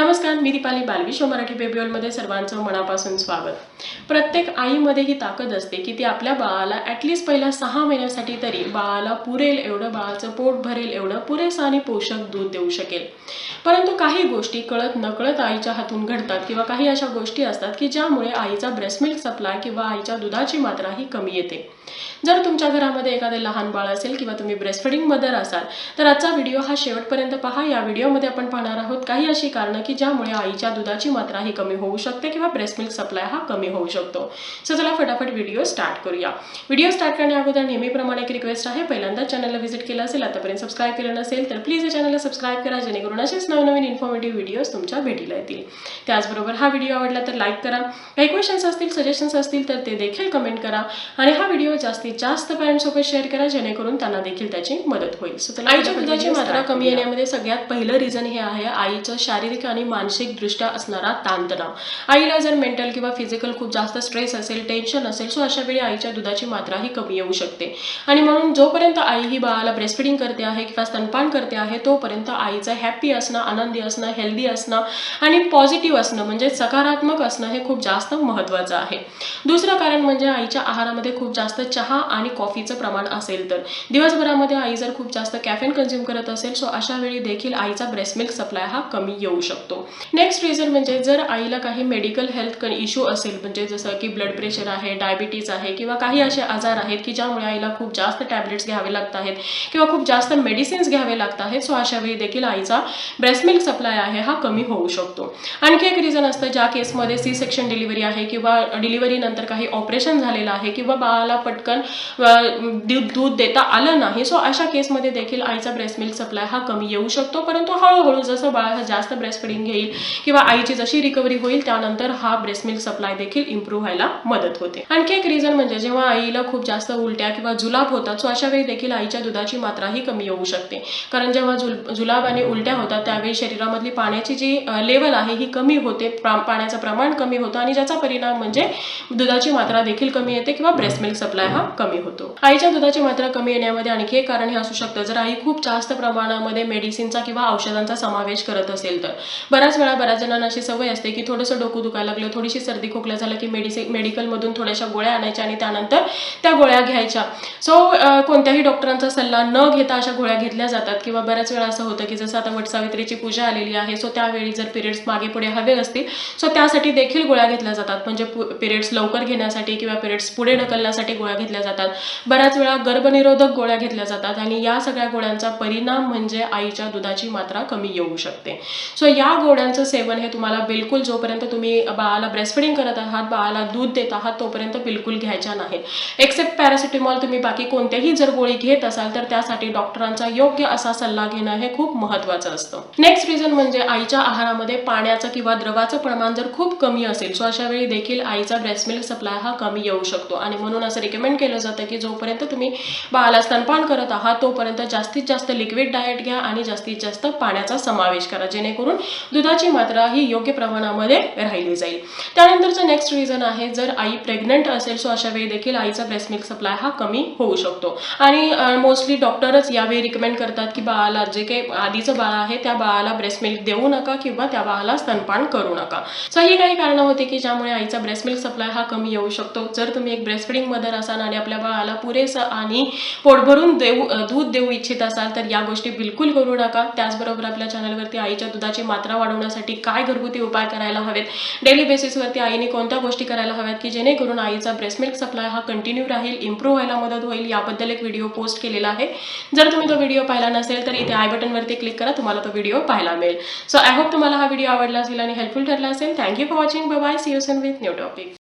नमस्कार मी दीपाली बालवी शो मराठी बेबीओलमध्ये सर्वांचं मनापासून स्वागत. प्रत्येक आईमध्ये ही ताकद असते की ती आपल्या बाळाला ॲटलिस्ट पहिल्या सहा महिन्यासाठी तरी बाळाला पुरेल एवढं बाळाचं पोट भरेल एवढं पुरेसं आणि पोषक दूध देऊ शकेल. परंतु काही गोष्टी कळत नकळत आईच्या हातून घडतात किंवा काही अशा गोष्टी असतात की ज्यामुळे आईचा ब्रेस्ट मिल्क सप्लाय किंवा आईच्या दुधाची मात्रा ही कमी येते. जर तुमच्या घरामध्ये एखादे लहान बाळ असेल किंवा तुम्ही ब्रेस्टफिडिंग मदर असाल तर आजचा व्हिडिओ हा शेवटपर्यंत पहा. या व्हिडिओमध्ये आपण पाहणार आहोत काही अशी कारणं की ज्यामुळे आईच्या दुधाची मात्रा ही कमी होऊ शकते किंवा ब्रेस्ट मिल्क सप्लाय हा कमी होऊ शकतो. सो चला फटाफट व्हिडिओ स्टार्ट करूया. व्हिडिओ स्टार्ट करण्या अगोदर नेहमीप्रमाणे एक रिक्वेस्ट आहे. पहिल्यांदा चॅनलला व्हिजिट केलं असेल आतापर्यंत सबस्क्राईब केलं नसेल तर प्लीज या चॅनलला सबस्क्राईब करा जेणेकरून असेच नवनवीन इन्फॉर्मेटिव्ह व्हिडिओज तुमच्या भेटीला येतील. त्याचबरोबर हा व्हिडिओ आवडला तर लाईक करा. काही क्वेश्चन्स असतील सजेशन्स असतील तर ते देखील कमेंट करा. आणि हा व्हिडिओ जास्तीत जास्त पॅरेंट्ससोबत शेअर करा जेणेकरून त्यांना देखील त्याची मदत होईल. सो आईच्या दुधाची मात्रा कमी येण्यामध्ये सगळ्यात पहिलं रिझन हे आहे आईचं शारीरिक आणि मानसिकदृष्ट्या असणारा ताणतणाव. आईला जर मेंटल किंवा फिजिकल खूप जास्त स्ट्रेस असेल टेन्शन असेल सो अशा वेळी आईच्या दुधाची मात्रा ही कमी येऊ शकते. आणि म्हणून जोपर्यंत आई ही बाळाला ब्रेस्टफिडिंग करते आहे किंवा स्तनपान करते आहे तोपर्यंत आईचं हॅपी असणं आनंदी असणं हेल्दी असणं आणि पॉझिटिव्ह असणं म्हणजे सकारात्मक असणं हे खूप जास्त महत्त्वाचं आहे. दुसरं कारण म्हणजे आईच्या आहारामध्ये खूप जास्त चहा आणि कॉफीचं प्रमाण असेल तर. दिवसभरामध्ये आई जर खूप जास्त कॅफेन कन्झ्युम करत असेल सो अशा वेळी देखील आईचा ब्रेस्ट मिल्क सप्लाय हा कमी येऊ शकतो. नेक्स्ट रिझन म्हणजे जर आईला काही मेडिकल हेल्थ इश्यू असेल म्हणजे जसं की ब्लड प्रेशर आहे डायबिटीज आहे किंवा काही असे आजार आहेत की ज्यामुळे आईला खूप जास्त टॅबलेट्स घ्यावे लागत आहेत किंवा खूप जास्त मेडिसिन्स घ्यावे लागत आहेत सो अशा वेळी देखील आईचा ब्रेस्ट मिल्क सप्लाय आहे हा कमी होऊ शकतो. आणखी एक रिझन असतं ज्या केसमध्ये सी सेक्शन डिलिव्हरी आहे किंवा डिलिव्हरी नंतर काही ऑपरेशन झालेलं आहे किंवा बाळाला पटकन दूध दूध देता आलं नाही सो अशा केसमध्ये देखील आईचा ब्रेस्ट मिल्क सप्लाय हा कमी येऊ शकतो परंतु हळूहळू जसं बाळ हा जास्त ब्रेस्ट फिडिंग घेईल. किंवा आईची जशी रिकव्हरी होईल त्यानंतर हा ब्रेस्ट मिल्क सप्लाय देखील इम्प्रूव्ह व्हायला मदत होते. आणखी एक रिझन म्हणजे जेव्हा आईला खूप जास्त उलट्या किंवा जुलाब होतात सो अशा वेळी देखील आईच्या दुधाची मात्रा ही कमी होऊ शकते. कारण जेव्हा जुल जुलाब आणि उलट्या होतात त्यावेळी शरीरामधली पाण्याची जी लेवल आहे ही कमी होते. पाण्याचं प्रमाण कमी होतं आणि ज्याचा परिणाम म्हणजे दुधाची मात्रा देखील कमी येते किंवा ब्रेस्ट मिल्क सप्लाय हा कमी होतो. आईच्या दुधाची मात्रा कमी येण्यामध्ये आणखी एक कारण हे असू शकतं. जर आई खूप जास्त प्रमाणामध्ये मेडिसिनचा किंवा औषधांचा समावेश करत असेल तर. बऱ्याच वेळा बऱ्याच जणांना अशी सवय असते की थोडंसं डोकं दुखायला लागलं थोडीशी सर्दी खोकला झालं की मेडिसिन मेडिकलमधून थोड्याशा गोळ्या आणायच्या आणि त्यानंतर त्या गोळ्या घ्यायच्या. सो कोणत्याही डॉक्टरांचा सल्ला न घेता अशा गोळ्या घेतल्या जातात किंवा बऱ्याच वेळा असं होतं की जसं आता वटसावित्रीची पूजा आलेली आहे सो त्यावेळी जर पिरियड्स मागे पुढे हवे असतील सो त्यासाठी देखील गोळ्या घेतल्या जातात. म्हणजे पिरियड्स लवकर घेण्यासाठी किंवा पिरियड्स पुढे ढकलण्यासाठी गोळ्या घेतल्या जातात. बऱ्याच वेळा गर्भनिरोधक गोळ्या घेतल्या जातात आणि या सगळ्या गोळ्यांचा परिणाम म्हणजे आईच्या दुधाची मात्रा कमी येऊ शकते. सो या गोळ्यांचं सेवन हे तुम्हाला बिलकुल जोपर्यंत तुम्ही बाळाला ब्रेस्टफिडिंग करत आहात बाळाला दूध देत आहात तोपर्यंत बिलकुल घ्यायच्या नाहीत. एक्सेप्ट पॅरासिटेमॉल तुम्ही बाकी कोणत्याही जर गोळी घेत असाल तर त्यासाठी डॉक्टरांचा योग्य असा सल्ला घेणं हे खूप महत्त्वाचं असतं. नेक्स्ट रिझन म्हणजे आईच्या आहारामध्ये पाण्याचं किंवा द्रवाचं प्रमाण जर खूप कमी असेल सो अशा वेळी देखील आईचा ब्रेस्ट मिल्क सप्लाय हा कमी येऊ शकतो. आणि म्हणून असं रिकमेंड केलं जातं की जोपर्यंत तुम्ही बाळाला स्तनपान करत आहात तोपर्यंत जास्तीत जास्त लिक्विड डाएट घ्या आणि जास्तीत जास्त पाण्याचा समावेश करा. जेणेकरून दुधाची मात्रा ही योग्य प्रमाणामध्ये राहिली जाईल. त्यानंतरचं नेक्स्ट रिझन आहे जर आई प्रेग्नंट असेल सो अशा वेळी देखील आईचा ब्रेस्ट मिल्क सप्लाय हा कमी होऊ शकतो. आणि मोस्टली डॉक्टरच यावेळी रिकमेंड करतात की बाळाला जे काही आधीचं बाळ आहे त्या बाळाला ब्रेस्ट मिल्क देऊ नका किंवा त्या बाळाला स्तनपान करू नका. सो ही काही कारणं होती की ज्यामुळे आईचा ब्रेस्ट मिल्क सप्लाय हा कमी येऊ शकतो. जर तुम्ही एक ब्रेस्ट फिडिंग मदर असाल आणि आपल्या बाळाला पुरेसं आणि पोटभरून देऊ दूध देऊ इच्छित असाल तर या गोष्टी बिलकुल करू नका. त्याचबरोबर आपल्या चॅनलवरती आईच्या दुधाची मात्रा वाढवण्यासाठी काय घरगुती उपाय करायला हवेत? डेली बेसिसवरती आईने कोणत्या गोष्टी करायला हव्यात की जेणेकरून आईचा ब्रेस्ट मिल्क सप्लाय हा कंटिन्यू राहील इम्प्रूव्ह व्हायला मदत होईल? याबद्दल एक व्हिडिओ पोस्ट केलेला आहे. जर तुम्ही तो व्हिडिओ पाहिला नसेल तर इथे आय बटनवरती क्लिक करा तुम्हाला तो व्हिडिओ पाहायला मिळेल. सो आय होप तुम्हाला हा व्हिडिओ आवडला असेल आणि हेल्पफुल ठरला असेल. Thank you for watching bye see you soon with new topic